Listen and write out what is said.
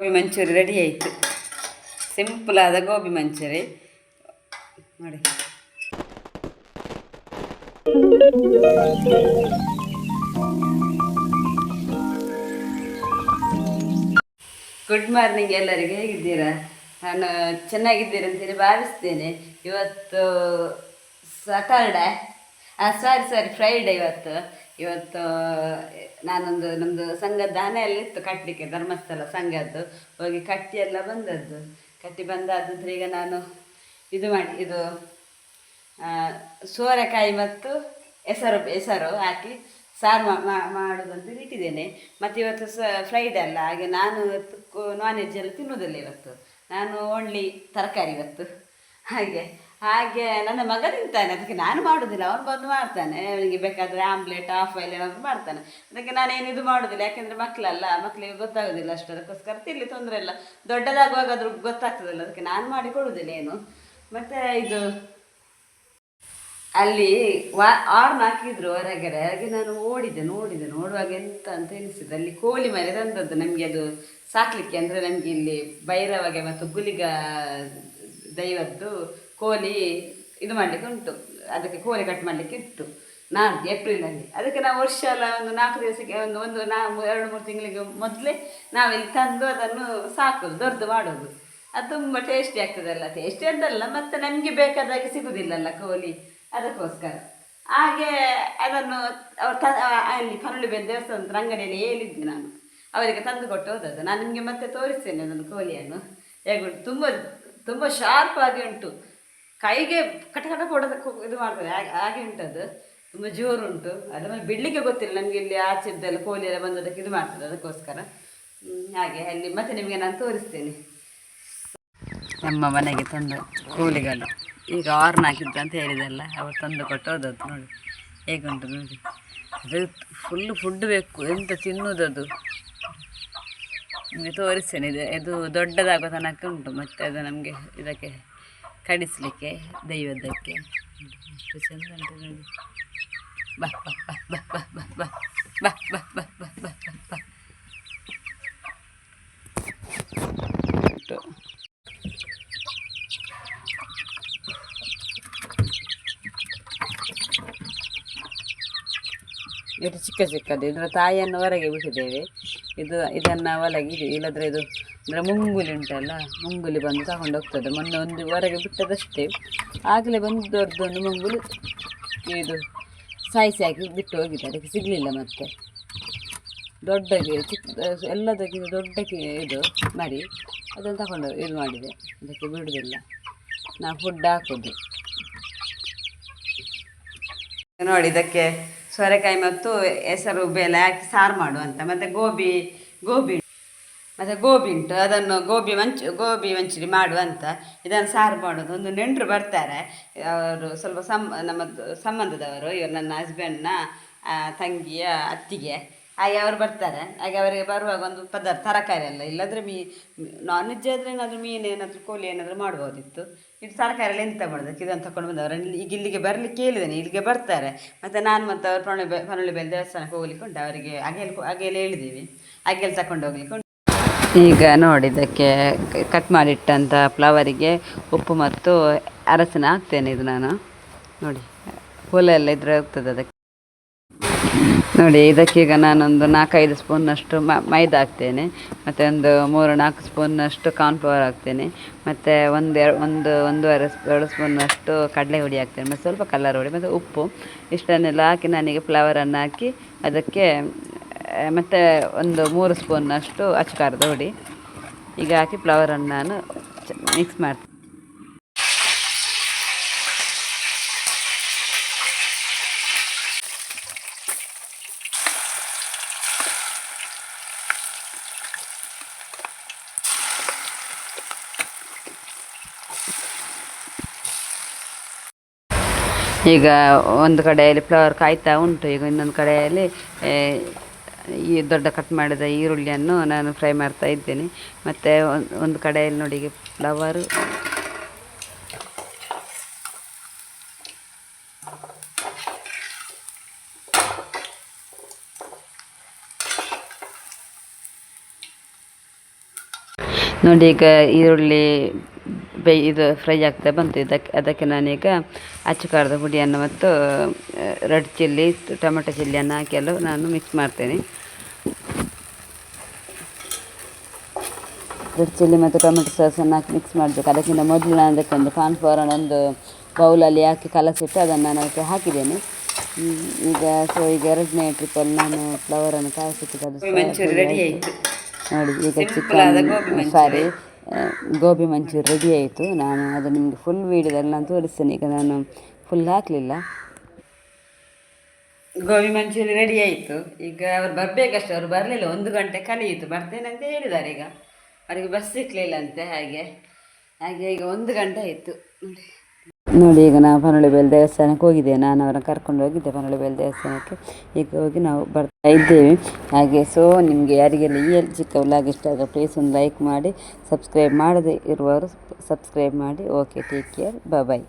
Gobi manchurian ready ಆಯಿತು. Simple ಆದ ಗೋಬಿ ಮಂಚೂರಿ. ನೋಡಿ. ಗುಡ್ ಮಾರ್ನಿಂಗ್ ಎಲ್ಲರಿಗೆ, ಹೇಗಿದ್ದೀರಾ? ನಾನು ಚೆನ್ನಾಗಿದ್ದೀರಾ ಅಂತೇಳಿ ಭಾವಿಸ್ತೇನೆ. ಇವತ್ತು ಸಟರ್ಡೆ ಸಾರಿ ಸಾರಿ ಫ್ರೈಡೆ ಇವತ್ತು. ಇವತ್ತು ನಾನೊಂದು ನಮ್ಮದು ಸಂಘದ ದಾನ ಎಲ್ಲ ಇತ್ತು ಕಟ್ಟಲಿಕ್ಕೆ ಧರ್ಮಸ್ಥಳ ಸಂಘದ್ದು. ಹೋಗಿ ಕಟ್ಟಿ ಎಲ್ಲ ಬಂದದ್ದು. ಕಟ್ಟಿ ಬಂದಾದ್ರೆ ಈಗ ನಾನು ಇದು ಮಾಡಿ, ಇದು ಸೋರೆಕಾಯಿ ಮತ್ತು ಹೆಸರು ಹೆಸರು ಹಾಕಿ ಸಾರು ಮಾಡೋದಂತ ಇಟ್ಟಿದ್ದೇನೆ. ಮತ್ತು ಇವತ್ತು ಸ ಫ್ರೈಡೆ ಅಲ್ಲ. ಹಾಗೆ ನಾನು ಇವತ್ತು ನಾನ್ ವೆಜ್ ಎಲ್ಲ ತಿನ್ನೋದಿಲ್ಲ ಇವತ್ತು. ನಾನು ಓನ್ಲಿ ತರಕಾರಿ ಇವತ್ತು. ಹಾಗೆ. ಹಾಗೆ ನನ್ನ ಮಗ ತಿಂತಾನೆ. ಅದಕ್ಕೆ ನಾನು ಮಾಡೋದಿಲ್ಲ. ಅವನು ಬಂದು ಮಾಡ್ತಾನೆ. ಅವನಿಗೆ ಬೇಕಾದರೆ ಆಮ್ಲೆಟ್ ಆಫ್ ಆಯಿಲ್ ಏನಾದರೂ ಮಾಡ್ತಾನೆ. ಅದಕ್ಕೆ ನಾನೇನು ಇದು ಮಾಡೋದಿಲ್ಲ. ಯಾಕೆಂದರೆ ಮಕ್ಕಳಲ್ಲ ಮಕ್ಕಳಿಗೆ ಗೊತ್ತಾಗೋದಿಲ್ಲ ಅಷ್ಟು ಅದಕ್ಕೋಸ್ಕರ ತಿಲ್ಲಿ ತೊಂದರೆ ಇಲ್ಲ. ದೊಡ್ಡದಾಗುವಾಗ ಅದ್ರ ಗೊತ್ತಾಗ್ತದಲ್ಲ. ಅದಕ್ಕೆ ನಾನು ಮಾಡಿ ಏನು. ಮತ್ತು ಇದು ಅಲ್ಲಿ ವಾ ಆರ್ನ್ ಹಾಕಿದ್ರು ಹೊರಗಡೆ. ಹಾಗೆ ನಾನು ಓಡಿದೆ, ನೋಡಿದೆ. ನೋಡುವಾಗ ಎಂತ ಅಂತ ಎನಿಸಿದೆ ಅಲ್ಲಿ ಕೋಳಿ ಮನೆ ತಂದದ್ದು ನಮಗೆ ಅದು ಸಾಕ್ಲಿಕ್ಕೆ. ಅಂದರೆ ನಮಗೆ ಇಲ್ಲಿ ಭೈರವಗೆ ಮತ್ತು ಗುಲಿಗ ದೈವದ್ದು ಕೋಳಿ ಇದು ಮಾಡಲಿಕ್ಕೆ ಉಂಟು. ಅದಕ್ಕೆ ಕೋಳಿ ಕಟ್ ಮಾಡಲಿಕ್ಕೆ ಇತ್ತು. ನಾಲ್ಕು, ಏಪ್ರಿಲಲ್ಲಿ. ಅದಕ್ಕೆ ನಾವು ವರ್ಷ ಎಲ್ಲ ಒಂದು ನಾಲ್ಕು ದಿವಸಕ್ಕೆ ಒಂದು ಒಂದು, ನಾ ಎರಡು, ಮೂರು ತಿಂಗಳಿಗೆ ಮೊದಲೇ ನಾವಿಲ್ಲಿ ತಂದು ಅದನ್ನು ಸಾಕೋದು ದೊಡ್ಡದು ಮಾಡೋದು. ಅದು ತುಂಬ ಟೇಸ್ಟಿ ಆಗ್ತದಲ್ಲ ಟೇಸ್ಟಿ ಅಂತಲ್ಲ, ಮತ್ತು ನಮಗೆ ಬೇಕಾದಾಗೆ ಸಿಗುವುದಿಲ್ಲಲ್ಲ ಕೋಳಿ ಅದಕ್ಕೋಸ್ಕರ. ಹಾಗೆ ಅದನ್ನು ಅವ್ರು ತ ಅಲ್ಲಿ ಕರುಳಿ ಬೆಂದ ದೇವಸ್ಥಾನದ ರಂಗಡಿಯಲ್ಲಿ ಹೇಳಿದ್ದೆ ನಾನು. ಅವರಿಗೆ ತಂದು ಕೊಟ್ಟು ಹೋದದ್ದು. ನಾನು ನಿಮಗೆ ಮತ್ತೆ ತೋರಿಸ್ತೇನೆ ನನ್ನ ಕೋಳಿಯನ್ನು ಹೇಗೆ, ತುಂಬ ತುಂಬ ಶಾರ್ಪ್ ಆಗಿ ಉಂಟು. ಕೈಗೆ ಕಟ ಕಟ ಕೊಡೋದಕ್ಕೆ ಇದು ಮಾಡ್ತದೆ. ಹಾಗೆ ಹಾಗೆ ಉಂಟದು. ತುಂಬ ಜೋರು ಉಂಟು. ಅದ್ರ ಮೇಲೆ ಬಿಡಲಿಕ್ಕೆ ಗೊತ್ತಿಲ್ಲ. ನಮಗೆ ಇಲ್ಲಿ ಆಚೆದ್ದೆಲ್ಲ ಕೋಳಿ ಎಲ್ಲ ಬಂದದಕ್ಕೆ ಇದು ಮಾಡ್ತದೆ ಅದಕ್ಕೋಸ್ಕರ. ಹಾಗೆ ಅಲ್ಲಿ ಮತ್ತೆ ನಿಮಗೆ ನಾನು ತೋರಿಸ್ತೇನೆ. ನಮ್ಮ ಮನೆಗೆ ತಂದ ಕೋಳಿಗಳು ಈಗ ಆರ್ನ್ ಹಾಕಿದ್ದು ಅಂತ ಹೇಳಿದಲ್ಲ. ಅವ್ರು ತಂದು ಕೊಟ್ಟು ಹೋದದ್ದು ನೋಡಿ. ಹೇಗುಂಟು ನೋಡಿ. ಅದು ಫುಲ್ಲು ಫುಡ್ ಬೇಕು. ಎಂತ ತಿನ್ನುವುದದು ನಿಮಗೆ ತೋರಿಸ್ತೇನೆ. ಇದು ಇದು ದೊಡ್ಡದಾಗುವ ತನಕ ಉಂಟು. ಮತ್ತು ಅದು ನಮಗೆ ಇದಕ್ಕೆ ಕಡಿಸಲಿಕ್ಕೆ ದೈವದ್ದಕ್ಕೆ ಎಷ್ಟು ಚಂದ ಉಂಟು ನೋಡಿ ಬಾ ಬಾ ಬಾ ಬಾ ಬಾ ಬಾ ಬಾ ಬಾ ಬಾ ಬಾ ಬಾ ಬಾ ಬಾ ಉಂಟು ಇದು ಚಿಕ್ಕ ಚಿಕ್ಕದು ಇದರ ತಾಯಿಯನ್ನು ಹೊರಗೆ ಬಿಟ್ಟಿದ್ದೇವೆ ಇದು ಇದನ್ನು ಒಳಗೆ ಇದು ಇಲ್ಲದ್ರೆ ಇದು ಅಂದರೆ ಮುಂಗುಲಿ ಉಂಟಲ್ಲ, ಮುಂಗುಲಿ ಬಂದು ತಗೊಂಡು ಹೋಗ್ತದೆ. ಮೊನ್ನೆ ಒಂದು ಹೊರಗೆ ಬಿಟ್ಟದಷ್ಟೇ. ಆಗಲೇ ಬಂದು ದೊಡ್ಡದೊಂದು ಮುಂಗುಲಿ ಇದು ಸಾಯಿಸಿ ಹಾಕಿ ಬಿಟ್ಟು ಹೋಗಿದೆ, ಅದಕ್ಕೆ ಸಿಗಲಿಲ್ಲ ಮತ್ತೆ. ದೊಡ್ಡಗೆ, ಚಿಕ್ಕ, ಎಲ್ಲದಕ್ಕಿಂತ ದೊಡ್ಡಕ್ಕೆ ಇದು ಮರಿ ಅದನ್ನು ತಗೊಂಡು ಇದು ಮಾಡಿದೆ. ಅದಕ್ಕೆ ಬಿಡುವುದಿಲ್ಲ ನಾವು ಫುಡ್ ಹಾಕೋದು. ನೋಡಿ, ಇದಕ್ಕೆ ಸೋರೆಕಾಯಿ ಮತ್ತು ಹೆಸರು ಬೇಳೆ ಹಾಕಿ ಸಾರು ಮಾಡುವಂತ ಮತ್ತು ಗೋಬಿ ಗೋಬಿ ಮತ್ತು ಗೋಬಿ ಉಂಟು, ಅದನ್ನು ಗೋಬಿ ಮಂಚು, ಗೋಬಿ ಮಂಚೂರಿ ಮಾಡುವಂತ ಇದನ್ನು ಸಾರು ಮಾಡೋದು. ಒಂದು ನೆಂಟರು ಬರ್ತಾರೆ, ಅವರು ಸ್ವಲ್ಪ ಸಂ ನಮ್ಮದು ಸಂಬಂಧದವರು, ಇವರು ನನ್ನ ಹಸ್ಬೆಂಡ್ನ ತಂಗಿಯ ಅತ್ತಿಗೆ. ಹಾಗೆ ಅವರು ಬರ್ತಾರೆ. ಹಾಗೆ ಅವರಿಗೆ ಬರುವಾಗ ಒಂದು ಪದಾರ್ಥ, ತರಕಾರಿ ಎಲ್ಲ ಇಲ್ಲದ್ರೆ ಮೀ ನಾನ್ ವೆಜ್ ಆದರೆ ಏನಾದರೂ ಮೀನು ಏನಾದರೂ, ಕೋಳಿ ಏನಾದರೂ ಮಾಡ್ಬೋದಿತ್ತು. ಇದು ತರಕಾರಿ ಎಲ್ಲ ಎಂತ ಮಾಡೋದಕ್ಕೆ? ಇದನ್ನು ತಗೊಂಡು ಬಂದವರು. ಈಗ ಇಲ್ಲಿಗೆ ಬರಲಿಕ್ಕೆ ಹೇಳಿದ್ದೇನೆ ಇಲ್ಲಿಗೆ ಬರ್ತಾರೆ. ಮತ್ತು ನಾನು ಮತ್ತು ಅವರು ಪೊಣೆ ಬೆ ಪನೊಳ್ಳಿ ಬೆಲ್ ದೇವಸ್ಥಾನಕ್ಕೆ ಹೋಗ್ಲಿಕ್ಕೆ ಉಂಟು. ಅವರಿಗೆ ಅಗೆಲ್ ಹಾಗೆಲ್ಲ ಹೇಳಿದ್ದೀವಿ. ಹಾಗೆಲ್ಲ ತಗೊಂಡು ಹೋಗ್ಲಿಕ್ಕೆ ಈಗ ನೋಡಿ, ಇದಕ್ಕೆ ಕಟ್ ಮಾಡಿಟ್ಟಂಥ ಫ್ಲವರಿಗೆ ಉಪ್ಪು ಮತ್ತು ಅರಸಿನ ಹಾಕ್ತೇನೆ ಇದು ನಾನು. ನೋಡಿ ಹುಳ ಎಲ್ಲ ಇದ್ರೆ ಹೋಗ್ತದೆ ಅದಕ್ಕೆ. ನೋಡಿ ಇದಕ್ಕೀಗ ನಾನೊಂದು ನಾಲ್ಕೈದು ಸ್ಪೂನ್ನಷ್ಟು ಮ, ಮೈದಾ ಹಾಕ್ತೇನೆ. ಮತ್ತು ಒಂದು ಮೂರು, ನಾಲ್ಕು ಸ್ಪೂನ್ನಷ್ಟು ಕಾರ್ನ್ಫ್ಲವರ್ ಹಾಕ್ತೇನೆ. ಮತ್ತು ಒಂದು ಎರಡು ಒಂದು, ಒಂದೂವರೆ ಎರಡು ಸ್ಪೂನ್ನಷ್ಟು ಕಡಲೆ ಹುಡಿ ಹಾಕ್ತೇನೆ. ಮತ್ತು ಸ್ವಲ್ಪ ಕಲರ್ ಹುಡಿ ಮತ್ತು ಉಪ್ಪು. ಇಷ್ಟನ್ನೆಲ್ಲ ಹಾಕಿ ನನಗೆ ಫ್ಲವರನ್ನು ಹಾಕಿ ಅದಕ್ಕೆ ಮತ್ತು ಒಂದು ಮೂರು ಸ್ಪೂನ್ನಷ್ಟು ಅಚ್ಚಕಾರದ ಹುಡಿ. ಈಗ ಹಾಕಿ ಫ್ಲವರನ್ನು ನಾನು ಮಿಕ್ಸ್ ಮಾಡ್ತೀನಿ. ಈಗ ಒಂದು ಕಡೆಯಲ್ಲಿ ಫ್ಲವರ್ ಕಾಯ್ತಾ ಉಂಟು. ಈಗ ಇನ್ನೊಂದು ಕಡೆಯಲ್ಲಿ ಈ ದೊಡ್ಡ ಕಟ್ ಮಾಡಿದ ಈರುಳ್ಳಿಯನ್ನು ನಾನು ಫ್ರೈ ಮಾಡ್ತಾ ಇದ್ದೇನೆ. ಮತ್ತು ಒಂದು ಕಡೆಯಲ್ಲಿ ನೋಡಿ ಫ್ಲವರು. ನೋಡಿ ಈಗ ಈರುಳ್ಳಿ ಬೇ ಇದು ಫ್ರೈ ಆಗ್ತಾ ಬಂತು. ಇದಕ್ಕೆ ಅದಕ್ಕೆ ನಾನೀಗ ಅಚ್ಚು ಖಾರದ ಪುಡಿಯನ್ನು ಮತ್ತು ರೆಡ್ ಚಿಲ್ಲಿ ಟೊಮೆಟೊ ಚಿಲ್ಲಿಯನ್ನು ಹಾಕಿ ಎಲ್ಲ ನಾನು ಮಿಕ್ಸ್ ಮಾಡ್ತೇನೆ. ರೆಡ್ ಚಿಲ್ಲಿ ಮತ್ತು ಟೊಮೆಟೊ ಸಾಸನ್ನು ಹಾಕಿ ಮಿಕ್ಸ್ ಮಾಡಬೇಕು. ಅದಕ್ಕಿಂತ ಮೊದಲು ನಾನು ಅದಕ್ಕೆ ಒಂದು ಕಾರ್ನ್ಫ್ಲವರನ್ನು ಒಂದು ಬೌಲಲ್ಲಿ ಹಾಕಿ ಕಲಸಿಟ್ಟು ಅದನ್ನು ನಾನು ಅದಕ್ಕೆ ಹಾಕಿದ್ದೇನೆ. ಈಗ ಸೊ ಈಗ ಎರಡನೇ ಟ್ರಿಪ್ಪಲ್ಲಿ ನಾನು ಫ್ಲವರನ್ನು ಕಾಯಿಸಿಟ್ಟು ಅದು ನೋಡಿ ಈಗ chicken sorry gobi manchuri ready ಆಯಿತು. ನಾನು ಅದು ನಿಮಗೆ ಫುಲ್ ವೀಡಿಯೋದಲ್ಲಿ ನಾನು ತೋರಿಸ್ತೇನೆ. ಈಗ ನಾನು ಫುಲ್ ಹಾಕಲಿಲ್ಲ. ಗೋಬಿ ಮಂಚೂರಿ ರೆಡಿ ಆಯಿತು. ಈಗ ಅವ್ರು ಬರಬೇಕಷ್ಟೆ. ಅವರು ಬರಲಿಲ್ಲ. ಒಂದು ಗಂಟೆ ಕಲಿಯಿತು. ಬರ್ತೇನೆ ಅಂತ ಹೇಳಿದ್ದಾರೆ ಈಗ. ಅವರಿಗೆ ಬಸ್ ಸಿಕ್ಕಲಿಲ್ಲ ಅಂತೆ ಹಾಗೆ. ಹಾಗೆ ಈಗ ಒಂದು ಗಂಟೆ ಆಯಿತು. ನೋಡಿ. ಈಗ ನಾವು ಪನೊಳಿಬೇಲ್ ದೇವಸ್ಥಾನಕ್ಕೆ ಹೋಗಿದ್ದೆ ನಾನು ಅವರನ್ನು ಕರ್ಕೊಂಡು ಹೋಗಿದ್ದೆ ಪನೊಳಿಬೇಲ್ ದೇವಸ್ಥಾನಕ್ಕೆ. ಈಗ ಹೋಗಿ ನಾವು ಬರ್ತಾ ಇದ್ದೇವೆ ಹಾಗೆ ಸೊ ನಿಮಗೆ ಯಾರಿಗೆಲ್ಲ ಈ ಚಿಕ್ಕ ವ್ಲಾಗ್ ಇಷ್ಟ ಆದರೆ ಪ್ಲೀಸ್ ಒಂದು ಲೈಕ್ ಮಾಡಿ ಸಬ್ಸ್ಕ್ರೈಬ್ ಮಾಡದೇ ಇರುವವರು ಸಬ್ಸ್ಕ್ರೈಬ್ ಮಾಡಿ. Okay take care bye